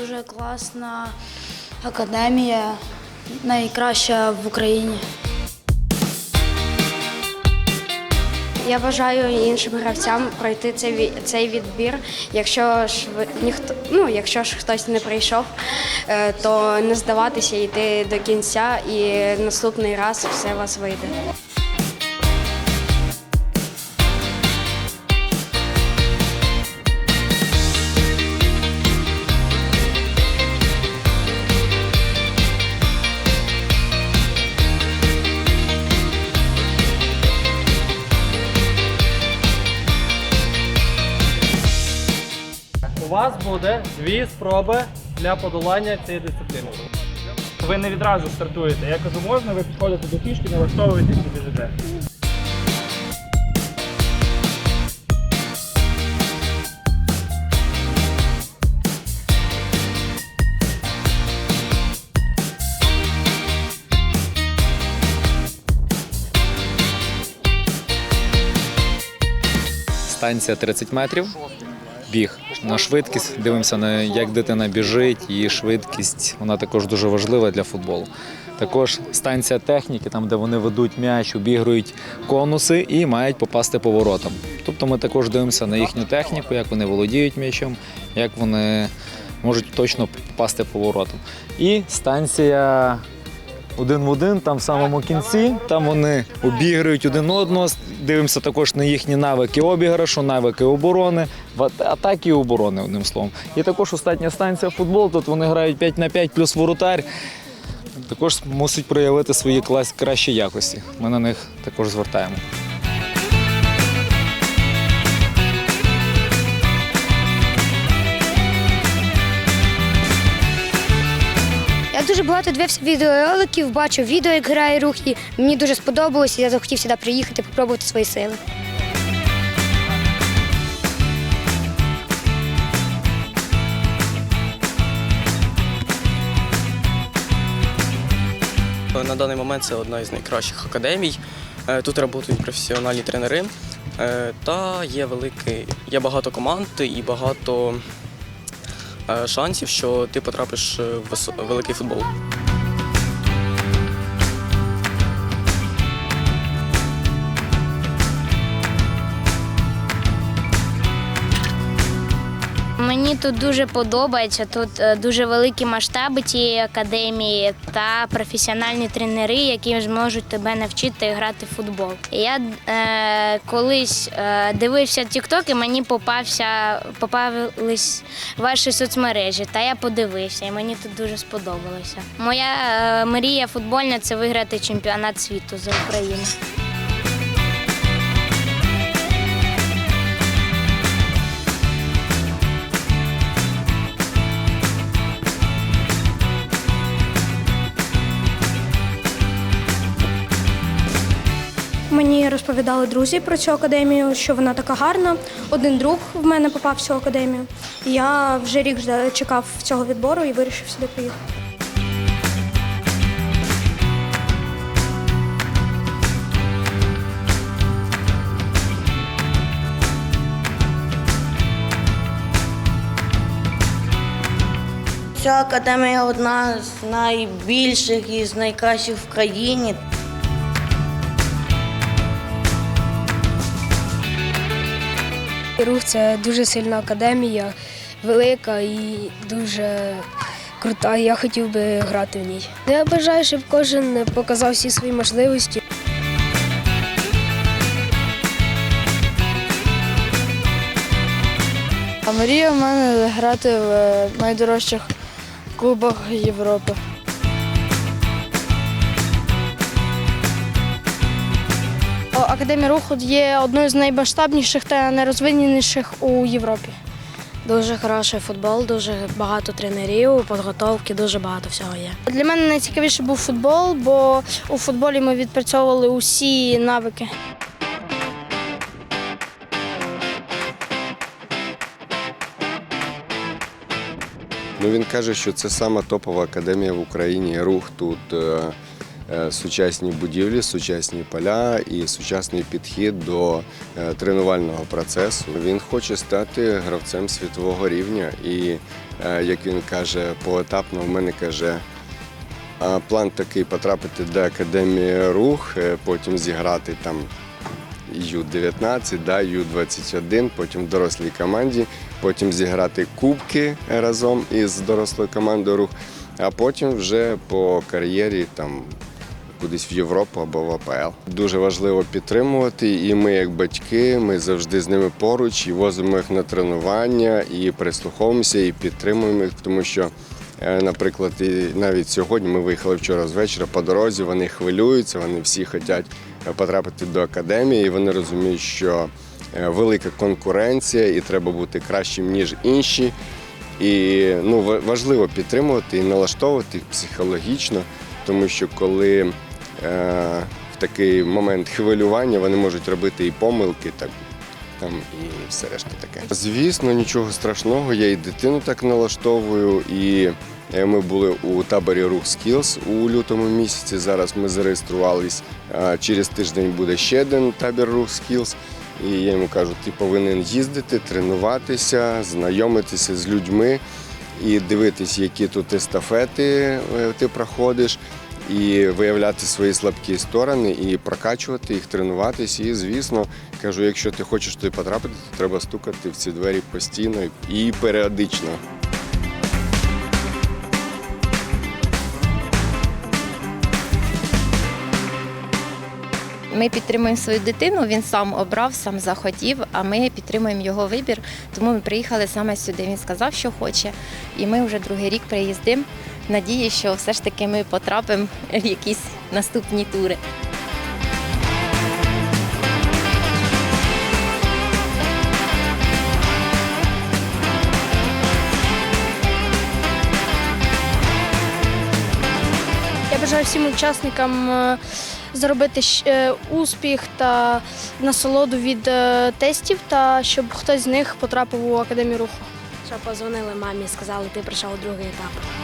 дуже класна академія, найкраща в Україні. Я бажаю іншим гравцям пройти цей цей відбір. Якщо ж ніхто, ну якщо ж хтось не прийшов, е, то не здаватися, йти до кінця, і наступний раз все у вас вийде. Буде дві спроби для подолання цієї дисципліни. Ви не відразу стартуєте. Я кажу, можна, ви підходите до фішки, налаштовуєтесь і біжите. Станція 30 метрів. Біг на швидкість. Дивимося на як дитина біжить, її швидкість. Вона також дуже важлива для футболу. Також станція техніки, там де вони ведуть м'яч, обігрують конуси і мають попасти поворотом. Тобто ми також дивимося на їхню техніку, як вони володіють м'ячем, як вони можуть точно попасти поворотом. І станція один в один, там в самому кінці. Там вони обіграють один одного. Дивимося також на їхні навики обіграшу, навики оборони, атаки і оборони, одним словом. І також остання станція футбол. Тут вони грають 5 на 5 плюс воротар. Також мусить проявити свої клас кращі якості. Ми на них також звертаємо. Дуже багато дивився відеороликів, бачив відео, як грає рух, і мені дуже сподобалось, і я захотів сюди приїхати, спробувати свої сили. На даний момент це одна із найкращих академій. Е, Тут працюють професіональні тренери. Е, Та є великий, є багато команд і багато шансів, що ти потрапиш в великий футбол. Мені тут дуже подобається. Тут е, дуже великі масштаби цієї академії та професіональні тренери, які зможуть тебе навчити грати в футбол. Я е, колись е, дивився TikTok і мені попався, попались ваші соцмережі. Та я подивився, і мені тут дуже сподобалося. Моя е, мрія футбольна це виграти чемпіонат світу за Україну. Розповідали друзі про цю академію, що вона така гарна. Один друг в мене попав в цю академію. І я вже рік чекав цього відбору і вирішив сюди приїхати. Ця академія одна з найбільших і з найкращих в країні. Рух це дуже сильна академія, велика і дуже крута. Я хотів би грати в ній. Я бажаю, щоб кожен показав всі свої можливості. А мрія в мене грати в е, найдорожчих клубах Європи. Академія руху є одною з наймасштабніших та найрозвиненіших у Європі. Дуже хороший футбол, дуже багато тренерів, підготовки, дуже багато всього є. Для мене найцікавіше був футбол, бо у футболі ми відпрацьовували усі навики. Ну він каже, що це сама топова академія в Україні. Рух тут е, сучасні будівлі, сучасні поля і сучасний підхід до е, тренувального процесу. Він хоче стати гравцем світового рівня. І е, як він каже, поетапно в мене каже. План такий потрапити до академії рух, е, потім зіграти там Ю-19, да, Ю-21, потім в дорослій команді, потім зіграти кубки разом із дорослою командою рух, а потім вже по кар'єрі там кудись в Європу або в АПЛ. Дуже важливо підтримувати, і ми, як батьки, ми завжди з ними поруч і возимо їх на тренування, і прислуховуємося, і підтримуємо їх, тому що. е, Наприклад, і навіть сьогодні ми виїхали вчора з вечора по дорозі, вони хвилюються, вони всі хочуть потрапити до академії, і вони розуміють, що е, велика конкуренція і треба бути кращим, ніж інші. І ну, важливо підтримувати і налаштовувати їх психологічно, тому що коли е, в такий момент хвилювання вони можуть робити і помилки, так, там, і все решта таке. Звісно, нічого страшного, я і дитину так налаштовую. І е, ми були у таборі Рух Skills у лютому місяці. Зараз ми зареєструвались. Через тиждень буде ще один табір Рух Skills. І я йому кажу, ти повинен їздити, тренуватися, знайомитися з людьми і дивитись, які тут естафети е, ти проходиш, і виявляти свої слабкі сторони, і прокачувати їх, тренуватись. І, звісно, кажу, якщо ти хочеш туди потрапити, то треба стукати в ці двері постійно і періодично. Ми підтримуємо свою дитину, він сам обрав, сам захотів, а ми підтримуємо його вибір. Тому ми приїхали саме сюди. Він сказав, що хоче. І ми вже другий рік приїздимо. Надії, що все ж таки ми потрапимо в якісь наступні тури. Я бажаю всім учасникам е, зробити е, успіх та насолоду від е, тестів, та щоб хтось з них потрапив у академію руху. Що позвонили мамі, сказали, ти прийшов у другий етап.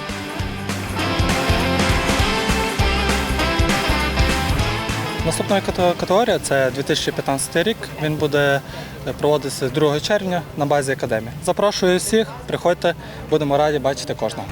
Наступна категорія це 2015 рік. Він буде е, проводитися 2 червня на базі академії. Запрошую всіх, приходьте, будемо раді бачити кожного.